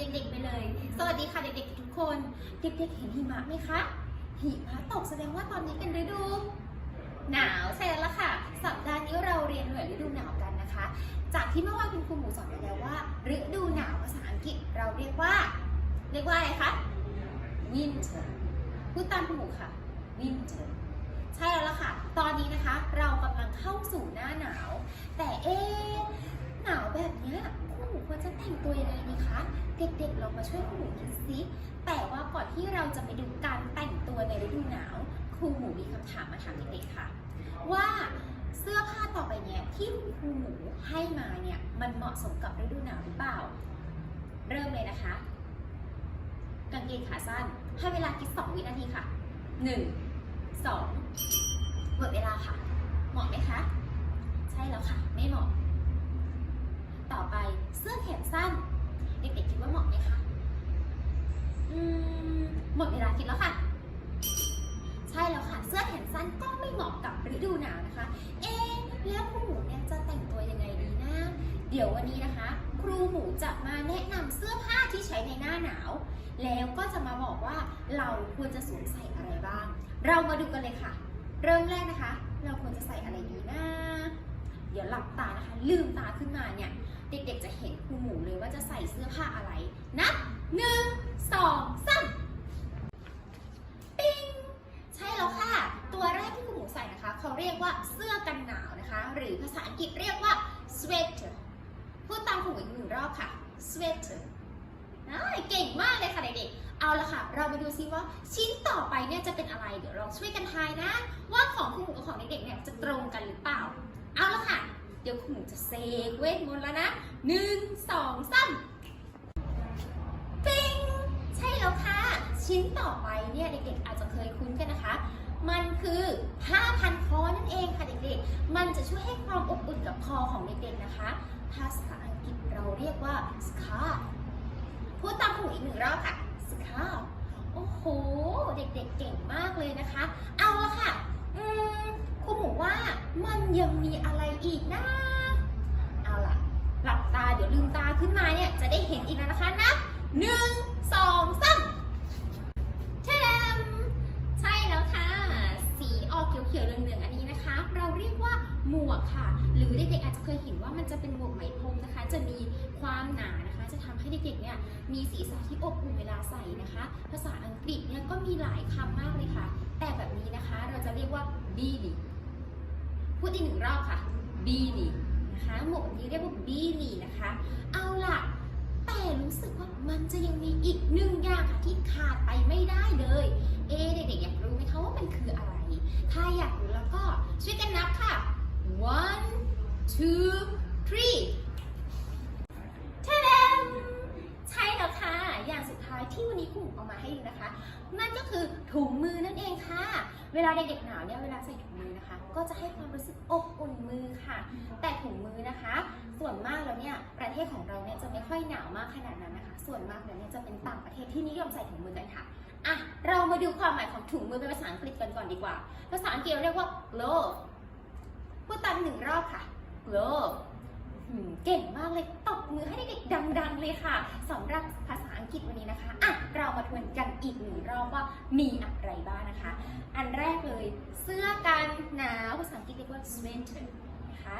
เด็กๆไปเลย สวัสดีค่ะเด็กๆทุกคน เด็กๆเห็นหิมะไหมคะ หิมะตกแสดงว่าตอนนี้เป็นฤดู หนาวใช่แล้วล่ะค่ะ สัปดาห์นี้เราเรียนหน่วยฤดูหนาวกันนะคะ จากที่เมื่อวานคุณครูหมูสอนไปแล้วว่า ฤดูหนาวภาษาอังกฤษเราเรียกว่า เรียกว่าอะไรคะ winter พูดตามคุณหมูค่ะ winter ใช่แล้วล่ะค่ะ ตอนนี้นะคะ เรากำลังเข้าสู่หน้าหนาว แต่เอ๊ะหนาวแบบเนี้ยคุณหมูควรจะแต่งตัวยังไงดีคะ เด็กๆเรามาช่วยคุณหมูคิดซิแต่ว่าก่อนที่เราจะไปดูการแต่งตัวในฤดูหนาวครูหมูมีคำถามมาถามเด็กๆค่ะ ว่าเสื้อผ้าต่อไปเนี่ยที่คุณครูหมูให้มาเนี่ยมันเหมาะสมกับฤดูหนาวหรือเปล่า เริ่มเลยนะคะกางเกงขาสั้นให้เวลาคิด 2 วินาทีค่ะ 1 2หมดเวลาค่ะ เหมาะไหมคะ ใช่แล้วค่ะ ไม่เหมาะ ต่อไปเสื้อแขนสั้น เด็กๆคิดว่าเหมาะไหมคะอืมหมดเวลาคิดแล้วค่ะ ใช่แล้วค่ะ เสื้อแขนสั้นก็ไม่เหมาะกับฤดูหนาวนะคะ เอ๊แล้วครูหมูเนี่ยจะแต่งตัวยังไงดีนะ เดี๋ยววันนี้นะคะ ครูหมูจะมาแนะนำเสื้อผ้าที่ใช้ในหน้าหนาว แล้วก็จะมาบอกว่าเราควรจะสวมใส่อะไรบ้าง เรามาดูกันเลยค่ะ เริ่มแรกนะคะ เราควรจะใส่อะไรดีนะ เดี๋ยวหลับตานะคะ ลืมตาขึ้นมาเนี่ย เด็กๆจะเห็นครูหมูเลยว่าจะใส่เสื้อผ้าอะไร นับหนึ่งสองสามปิ้งใช่แล้วค่ะ ตัวแรกที่คุณหมูใส่นะคะ เขาเรียกว่าเสื้อกันหนาวนะคะ หรือภาษาอังกฤษเรียกว่า sweater พูดตามคุณหมูอีกหนึ่งรอบค่ะ sweater อ่าเก่งมากเลยค่ะเด็กๆ เอาละค่ะ เรามาดูซิว่าชิ้นต่อไปเนี่ยจะเป็นอะไร เดี๋ยวลองช่วยกันทายนะ ว่าของคุณหมูกับของเด็กๆเนี่ยจะตรงกันหรือเปล่า เอาละค่ะ เดี๋ยวคุณหมูจะเซกเวทมนต์แล้วนะหนึ่งสองสามปิ้งใช่แล้วค่ะ ชิ้นต่อไปเนี่ยเด็กๆอาจจะเคยคุ้นกันนะคะ มันคือผ้าพันคอนั่นเองค่ะเด็กๆ มันจะช่วยให้ความอบอุ่นกับคอของเด็กๆนะคะ ภาษาอังกฤษเราเรียกว่า scarf พูดตามหูอีกหนึ่งรอบค่ะ scarf โอ้โห เด็กๆเก่งมากเลยนะคะ เอาละค่ะ อืมครูหมูว่ามันยังมีอะไรอีกนะ เอาล่ะ หลับตาเดี๋ยวลืมตาขึ้นมาเนี่ย จะได้เห็นอีกแล้วนะคะนะหนึ่งสองสามเทมใช่แล้วค่ะ สีออกเขียวๆเหลืองๆอันนี้นะคะ เราเรียกว่าหมวกค่ะ หรือเด็กๆอาจจะเคยเห็นว่ามันจะเป็นหมวกไหมพรมนะคะ จะมีความหนานะคะ จะทำให้เด็กๆเนี่ยมีสีสันที่อบอุ่นเวลาใส่นะคะ ภาษาอังกฤษเนี่ยก็มีหลายคำมากเลยค่ะ แต่แบบนี้นะคะเราจะเรียกว่า beanie พูดอีกหนึ่งรอบค่ะ beanie นะคะหมวกนี้เรียกว่า beanie นะคะ เอาล่ะแต่รู้สึกว่ามันจะยังมีอีกหนึ่งอย่างค่ะที่ขาดไปไม่ได้เลย เอเด็กๆอยากรู้ไหมคะว่ามันคืออะไร ถ้าอยากรู้แล้วก็ช่วยกันนับค่ะ one two three ทะเลมใช่แล้วค่ะ อย่างสุดท้ายที่วันนี้ครูเอามาให้ดูนะคะ นั่นก็คือถุงมือนั่นเองค่ะ เวลาเด็กๆหนาวเนี่ยเวลาใส่ถุงมือนะคะ ก็จะให้ความรู้สึกอบอุ่นมือค่ะ แต่ถุงมือนะคะ ส่วนมากแล้วเนี่ยประเทศของเราเนี่ยจะไม่ค่อยหนาวมากขนาดนั้นนะคะ ส่วนมากแล้วเนี่ยจะเป็นต่างประเทศที่นิยมใส่ถุงมือกันค่ะอะ เรามาดูความหมายของถุงมือเป็นภาษาอังกฤษกันก่อนดีกว่า ภาษาอังกฤษเรียกว่า glove พูดตามหนึ่งรอบค่ะ glove อืมเก่งมากเลยตบมือให้เด็กๆดังๆเลยค่ะสำหรับภาษาอังกฤษวันนี้นะคะอะเรามาทวนกันอีกหนึ่งรอบว่ามีอะไรบ้างนะคะ อันแรกเลย เสื้อกันหนาวภาษาอังกฤษเรียกว่า sweater นะคะ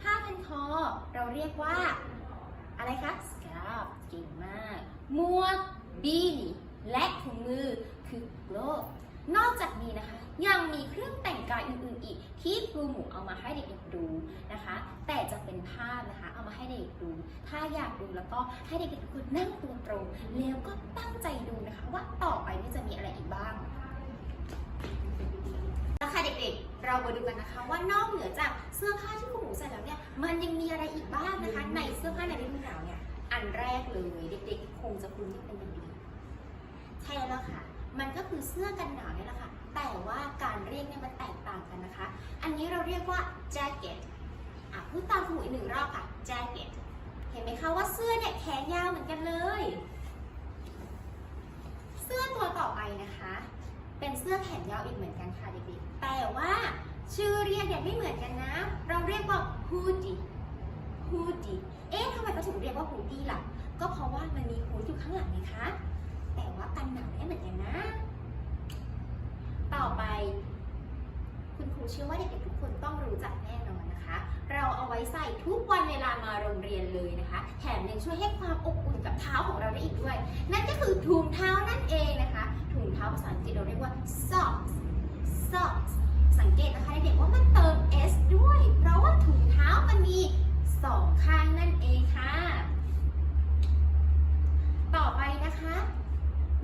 ผ้าพันคอเราเรียกว่า อะไรคะ scarf เก่งมากหมวก beanie และถุงมือคือ glove นอกจากนี้นะคะ ยังมีเครื่องแต่งกายอื่นๆอีก ที่ครูหมูเอามาให้เด็กๆดูนะคะ แต่จะเป็นภาพนะคะ เอามาให้เด็กดู ถ้าอยากดูแล้วก็ให้เด็กๆทุกคนนั่งตัวตรงแล้วก็ตั้งใจดูนะคะ ว่าต่อไปนี่จะมีอะไรอีกบ้างนะคะเด็กๆ เรามาดูกันนะคะว่านอกเหนือจากเสื้อผ้าที่ครูหมูใส่แล้วเนี่ย มันยังมีอะไรอีกบ้างนะคะ ในเสื้อผ้าในฤดูหนาวเนี่ย อันแรกเลยเด็กๆ คงจะคุ้นกันเป็นอย่างดีใช่แล้วค่ะ มันก็คือเสื้อกันหนาวนี่แหละค่ะ แต่ว่าการเรียกเนี่ยมันแตกต่างกันนะคะ อันนี้เราเรียกว่า jacket อะพูดตามคุณหมอีกหนึ่งรอบค่ะ jacket เห็นไหมคะว่าเสื้อเนี่ยแขนยาวเหมือนกันเลย เสื้อตัวต่อไปนะคะ เป็นเสื้อแขนยาวอีกเหมือนกันค่ะเด็กๆ แต่ว่าชื่อเรียกเนี่ยไม่เหมือนกันนะ เราเรียกว่า hoodie hoodie เอ๊ะทำไมเขาถึงเรียกว่า hoodie ล่ะ ก็เพราะว่ามันมีฮูดอยู่ข้างหลังไงคะ แต่ว่ากันหนาวได้เหมือนกันนะ ต่อไป คุณครูเชื่อว่าเด็กๆทุกคนต้องรู้จักแน่นอนนะคะ เราเอาไว้ใส่ทุกวันเวลามาโรงเรียนเลยนะคะ แถมยังช่วยให้ความอบอุ่นกับเท้าของเราได้อีกด้วย นั่นก็คือถุงเท้านั่นเองนะคะ ถุงเท้าภาษาอังกฤษเราเรียกว่า socks socks สังเกตนะคะเด็กๆว่ามันเติม s ด้วย เพราะว่าถุงเท้ามันมีสองข้างนั่นเองค่ะ ต่อไปนะคะ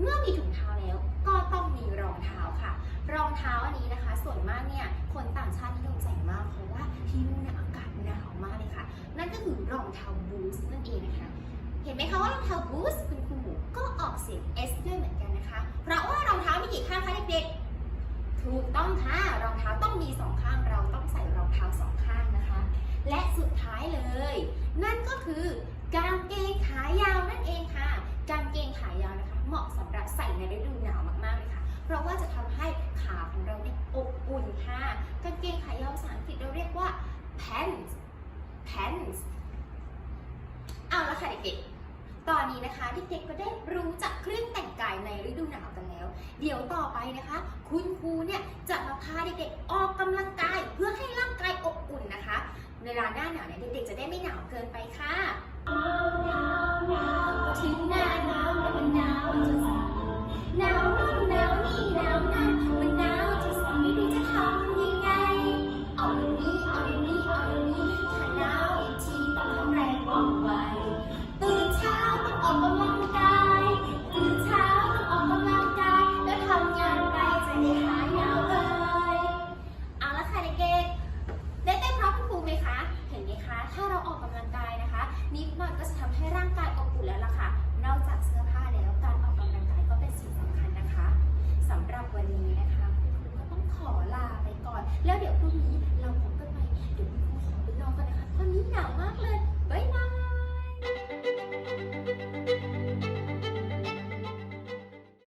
เมื่อมีถุงเท้าแล้วก็ต้องมีรองเท้าค่ะ รองเท้าอันนี้นะคะ ส่วนมากเนี่ยคนต่างชาตินิยมใส่มากเพราะว่าที่นู่นเนี่ยอากาศหนาวมากเลยค่ะ นั่นก็ คือรองเท้าบูสนั่นเองนะคะ เห็นไหมคะว่ารองเท้าบูสคุณครูหมูก็ออกเสียง S ด้วยเหมือนกันนะคะ เพราะว่ารองเท้ามีกี่ข้างคะเด็กๆ ถูกต้องค่ะ รองเท้าต้องมีสองข้าง เราต้องใส่รองเท้าสองข้างนะคะ และสุดท้ายเลย นั่นก็คือกางเกงขายาวนั่นเองค่ะ กางเกงขายาวนะคะ เหมาะสำหรับใส่ในฤดูหนาวมากๆเลยค่ะ เพราะว่าจะทำให้ขาของเราเนี่ยอบอุ่นค่ะ กางเกงขายาวภาษาอังกฤษเราเรียกว่า pants pants เอาละค่ะเด็กๆ ตอนนี้นะคะเด็กๆก็ได้รู้จักเครื่องแต่งกายในฤดูหนาวกันแล้ว เดี๋ยวต่อไปนะคะ คุณครูเนี่ยจะมาพาเด็กๆออกกำลังกายเพื่อให้ร่างกายอบอุ่นนะคะ เวลาหน้าหนาวเนี่ยเด็กๆจะได้ไม่หนาวเกินไปค่ะถึงหน้าหนาวแล้วมันหนาวจนสั่นหนาวนู่นหนาวนี่หนาวนั่น แล้วเดี๋ยวพรุ่งนี้เราพบกันใหม่เดี๋ยวคุณครูขอไปนอนก่อนนะคะตอนนี้หนาวมากเลย